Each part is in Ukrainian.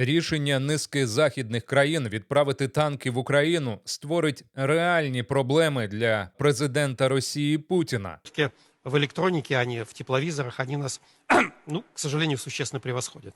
Рішення низки західних країн відправити танки в Україну створить реальні проблеми для президента Росії Путіна. В электронике, а не в тепловизорах, они нас, ну, к сожалению, существенно превосходят.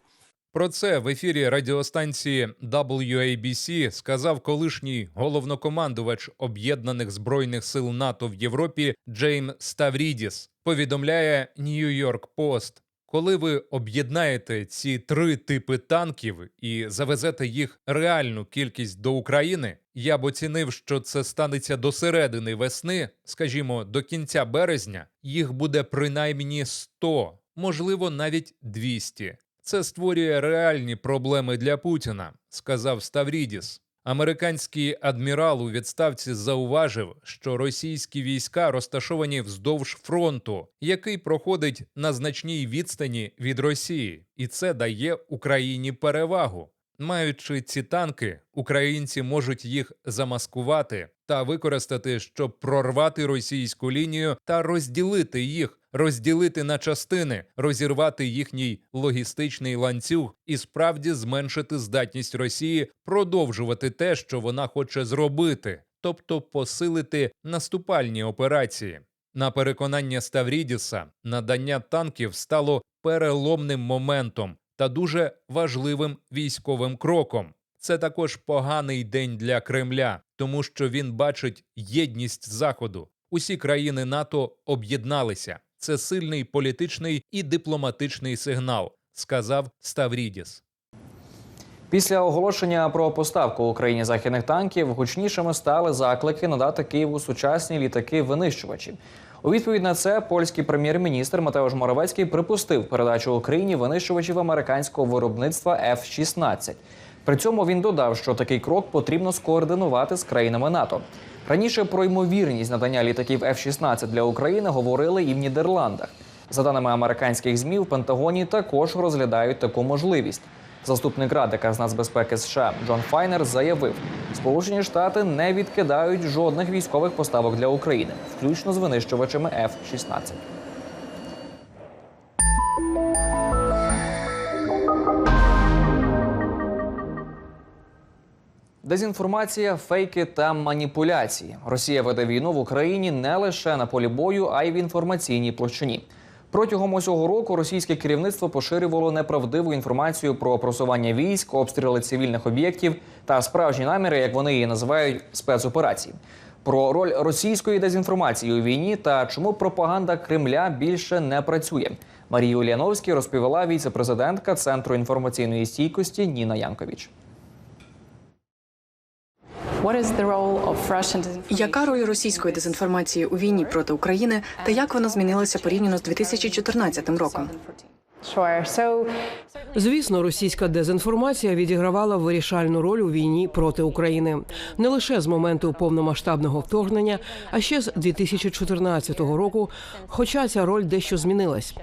Про це в ефірі радіостанції WABC сказав колишній головнокомандувач об'єднаних збройних сил НАТО в Європі Джейм Ставрідіс. Повідомляє New York Post. Коли ви об'єднаєте ці три типи танків і завезете їх реальну кількість до України, я б оцінив, що це станеться до середини весни, скажімо, до кінця березня, їх буде принаймні 100, можливо, навіть 200. Це створює реальні проблеми для Путіна, сказав Ставрідіс. Американський адмірал у відставці зауважив, що російські війська розташовані вздовж фронту, який проходить на значній відстані від Росії, і це дає Україні перевагу. Маючи ці танки, українці можуть їх замаскувати та використати, щоб прорвати російську лінію та розділити їх, розділити на частини, розірвати їхній логістичний ланцюг і справді зменшити здатність Росії продовжувати те, що вона хоче зробити, тобто посилити наступальні операції. На переконання Ставрідіса, надання танків стало переломним моментом та дуже важливим військовим кроком. Це також поганий день для Кремля, тому що він бачить єдність Заходу. Усі країни НАТО об'єдналися. Це сильний політичний і дипломатичний сигнал, сказав Ставрідіс. Після оголошення про поставку Україні західних танків гучнішими стали заклики надати Києву сучасні літаки-винищувачі. У відповідь на це польський прем'єр-міністр Матеуш Моровецький припустив передачу Україні винищувачів американського виробництва F-16. При цьому він додав, що такий крок потрібно скоординувати з країнами НАТО. Раніше про ймовірність надання літаків F-16 для України говорили і в Нідерландах. За даними американських змі, в Пентагоні також розглядають таку можливість. Заступник радика з нацбезпеки США Джон Файнер заявив, Сполучені Штати не відкидають жодних військових поставок для України, включно з винищувачами F-16. Дезінформація, фейки та маніпуляції. Росія веде війну в Україні не лише на полі бою, а й в інформаційній площині. Протягом усього року російське керівництво поширювало неправдиву інформацію про просування військ, обстріли цивільних об'єктів та справжні наміри, як вони її називають, спецоперації. Про роль російської дезінформації у війні та чому пропаганда Кремля більше не працює. Марія Уляновський розповіла віце-президентка Центру інформаційної стійкості Ніна Янковіч. Яка роль російської дезінформації у війні проти України та як вона змінилася порівняно з 2014 роком? Звісно, російська дезінформація відігравала вирішальну роль у війні проти України не лише з моменту повномасштабного вторгнення, а ще з 2014 року. Хоча ця роль дещо змінилась.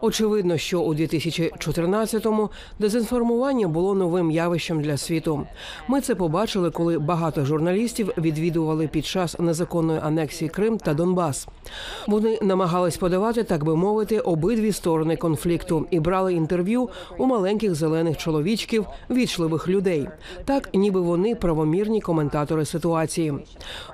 Очевидно, що у 2014-му дезінформування було новим явищем для світу. Ми це побачили, коли багато журналістів відвідували під час незаконної анексії Крим та Донбас. Вони намагались подавати, так би мовити, обидві сторони конфлікту і брали інтерв'ю у маленьких зелених чоловічків, вічливих людей, так ніби вони правомірні коментатори ситуації.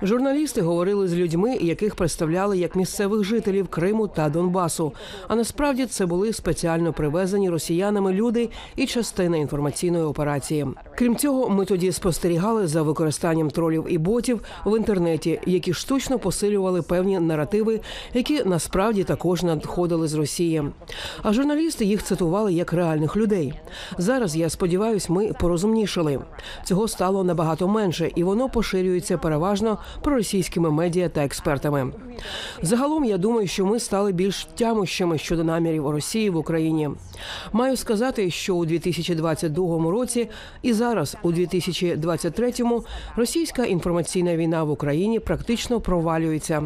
Журналісти говорили з людьми, яких представляли як місцевих жителів Криму та Донбасу. А насправді це були спеціально привезені росіянами люди і частина інформаційної операції. Крім цього, ми тоді спостерігали за використанням тролів і ботів в інтернеті, які штучно посилювали певні наративи, які насправді також надходили з Росії. А журналісти їх цитували як реальних людей. Зараз я сподіваюся, ми порозумнішали. Цього стало набагато менше, і воно поширюється переважно проросійськими медіа та експертами. Загалом я думаю, що ми стали більш тямущими щодо намірів Росії в Україні. Маю сказати, що у 2022 році і зараз, у 2023-му, російська інформаційна війна в Україні практично провалюється.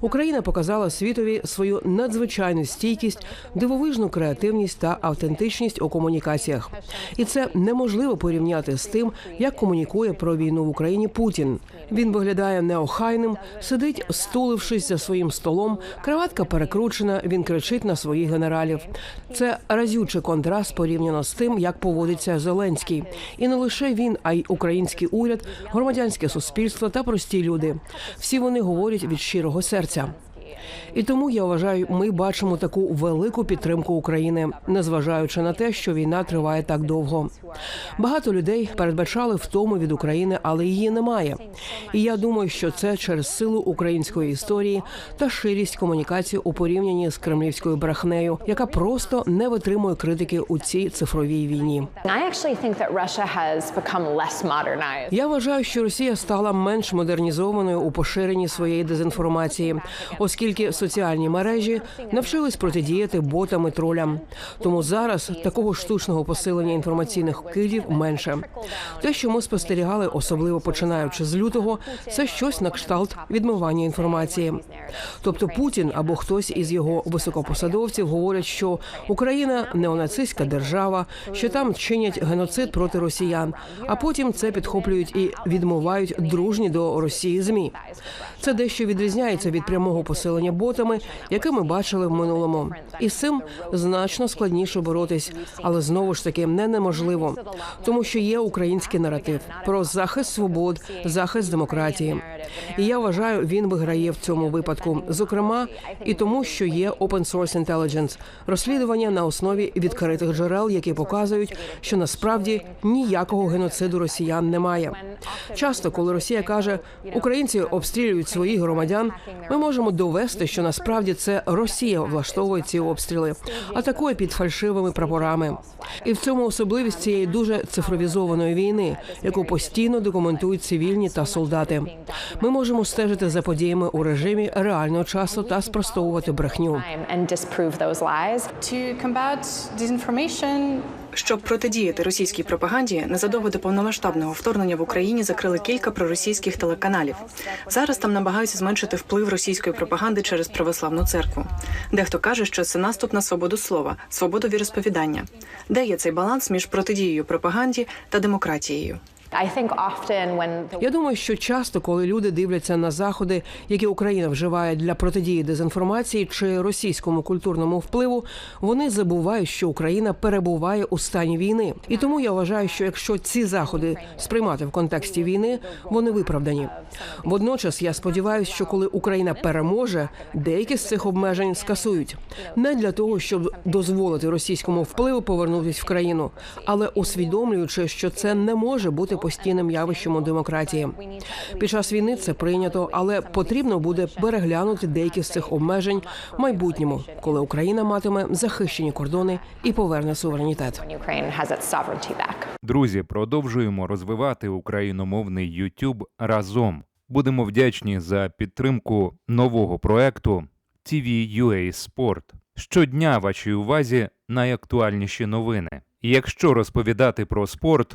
Україна показала світові свою надзвичайну стійкість, дивовижну креативність та автентичність у комунікаціях. І це неможливо порівняти з тим, як комунікує про війну в Україні Путін. Він виглядає неохайним, сидить, стулившись за своїм столом, краватка перекручена. Він кричить на своїх генералів. Це разючий контраст порівняно з тим, як поводиться Зеленський. І не лише він, а й український уряд, громадянське суспільство та прості люди. Всі вони говорять від щирого серця. І тому я вважаю, ми бачимо таку велику підтримку України, незважаючи на те, що війна триває так довго. Багато людей передбачали втому від України, але її немає. І я думаю, що це через силу української історії та ширість комунікації у порівнянні з кремлівською брехнею, яка просто не витримує критики у цій цифровій війні. Я вважаю, що Росія стала менш модернізованою у поширенні своєї дезінформації, оскільки соціальні мережі навчились протидіяти ботам і тролям. Тому зараз такого штучного посилення інформаційних кидів менше. Те, що ми спостерігали, особливо починаючи з лютого, це щось на кшталт відмивання інформації. Тобто Путін або хтось із його високопосадовців говорять, що Україна неонацистська держава, що там чинять геноцид проти росіян, а потім це підхоплюють і відмивають дружні до Росії змі. Це дещо відрізняється від прямого посилення ботами, яке ми бачили в минулому. І з цим значно складніше боротись, але знову ж таки не неможливо, тому що є український наратив про захист свобод, захист демократії. І я вважаю, він виграє в цьому випадку, зокрема і тому, що є open source intelligence – розслідування на основі відкритих джерел, які показують, що насправді ніякого геноциду росіян немає. Часто, коли Росія каже, українці обстрілюють своїх громадян, ми можемо довести, що насправді це Росія влаштовує ці обстріли, атакує під фальшивими прапорами. І в цьому особливість цієї дуже цифровізованої війни, яку постійно документують цивільні та солдати. Ми можемо стежити за подіями у режимі реального часу та спростовувати брехню. Щоб протидіяти російській пропаганді, незадовго до повномасштабного вторгнення в Україні закрили кілька проросійських телеканалів. Зараз там намагаються зменшити вплив російської пропаганди через православну церкву. Дехто каже, що це наступ на свободу слова, свободу віросповідання. Де є цей баланс між протидією пропаганді та демократією? Я думаю, що часто, коли люди дивляться на заходи, які Україна вживає для протидії дезінформації чи російському культурному впливу, вони забувають, що Україна перебуває у стані війни. І тому я вважаю, що якщо ці заходи сприймати в контексті війни, вони виправдані. Водночас я сподіваюся, що коли Україна переможе, деякі з цих обмежень скасують не для того, щоб дозволити російському впливу повернутися в країну, але усвідомлюючи, що це не може бути постійним явищем у демократії. Під час війни це прийнято, але потрібно буде переглянути деякі з цих обмежень в майбутньому, коли Україна матиме захищені кордони і поверне суверенітет. Друзі, продовжуємо розвивати україномовний YouTube разом. Будемо вдячні за підтримку нового проекту TV.ua Sport. Щодня вашій увазі найактуальніші новини. І Якщо розповідати про спорт,